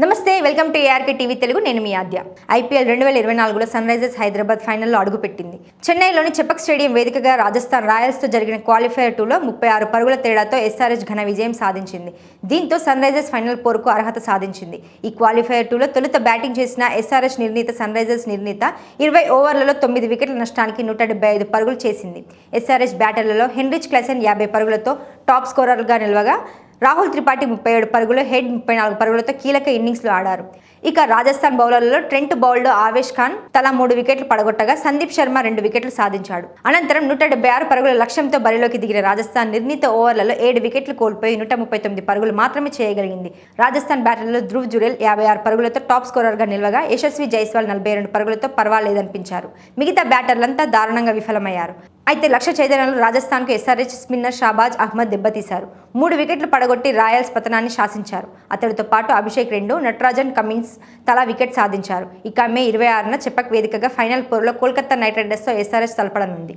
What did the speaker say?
నమస్తే welcome to ARK TV Telugu. నేను మీ ఆద్య. ఐపీఎల్ రెండు వేల ఇరవై నాలుగులో సన్ రైజర్స్ హైదరాబాద్ ఫైనల్లో అడుగుపెట్టింది. చెన్నైలోని చెపక్ స్టేడియం వేదికగా రాజస్థాన్ రాయల్స్తో జరిగిన క్వాలిఫైర్ టూలో ముప్పై ఆరు పరుగుల తేడాతో ఎస్ఆర్ఎస్ ఘన విజయం సాధించింది. దీంతో సన్ రైజర్స్ ఫైనల్ పోరుకు అర్హత సాధించింది. ఈ క్వాలిఫైర్ టూలో తొలుత బ్యాటింగ్ చేసిన ఎస్ఆర్ఎస్ నిర్ణీత సన్ రైజర్స్ నిర్ణీత ఇరవై ఓవర్లలో తొమ్మిది వికెట్ల నష్టానికి నూట డెబ్బై ఐదు పరుగులు చేసింది. ఎస్ఆర్ఎస్ బ్యాటర్లలో హెన్రిచ్ క్లెసన్ యాభై పరుగులతో టాప్ స్కోరర్గా నిలవగా రాహుల్ త్రిపాఠి ముప్పై ఏడు పరుగులు హెడ్ ముప్పై నాలుగు పరుగులతో కీలక ఇన్నింగ్స్లో ఆడారు. ఇక రాజస్థాన్ బౌలర్లలో ట్రెంట్ బౌల్డ్ ఆవేష్ ఖాన్ తలా మూడు వికెట్లు పడగొట్టగా సందీప్ శర్మ రెండు వికెట్లు సాధించాడు. అనంతరం నూట డెబ్బై ఆరు పరుగుల లక్ష్యంతో బరిలోకి దిగిన రాజస్థాన్ నిర్ణీత ఓవర్లలో ఏడు వికెట్లు కోల్పోయి నూట ముప్పై తొమ్మిది పరుగులు మాత్రమే చేయగలిగింది. రాజస్థాన్ బ్యాటర్లో ధ్రువ్ జురేల్ యాభై ఆరు పరుగులతో టాప్ స్కోరర్గా నిలవగా యశస్వి జైస్వాల్ నలభై రెండు పరుగులతో పర్వాలేదనిపించారు. మిగతా బ్యాటర్లంతా దారుణంగా విఫలమయ్యారు. అయితే లక్ష్య చైతన్యంలో రాజస్థాన్కు ఎస్ఆర్హెచ్ స్పిన్నర్ షాబాజ్ అహ్మద్ దెబ్బతీశారు. మూడు వికెట్లు పడగొట్టి రాయల్స్ పతనాన్ని శాసించారు. అతడితో పాటు అభిషేక్ రెండు నటరాజన్ కమిన్స్ తలా వికెట్ సాధించారు. ఇక మే ఇరవై ఆరున చెపక్ వేదికగా ఫైనల్ పోరులో కోల్కతా నైట్ రైడర్స్తో ఎస్ఆర్హెచ్ తలపడనుంది.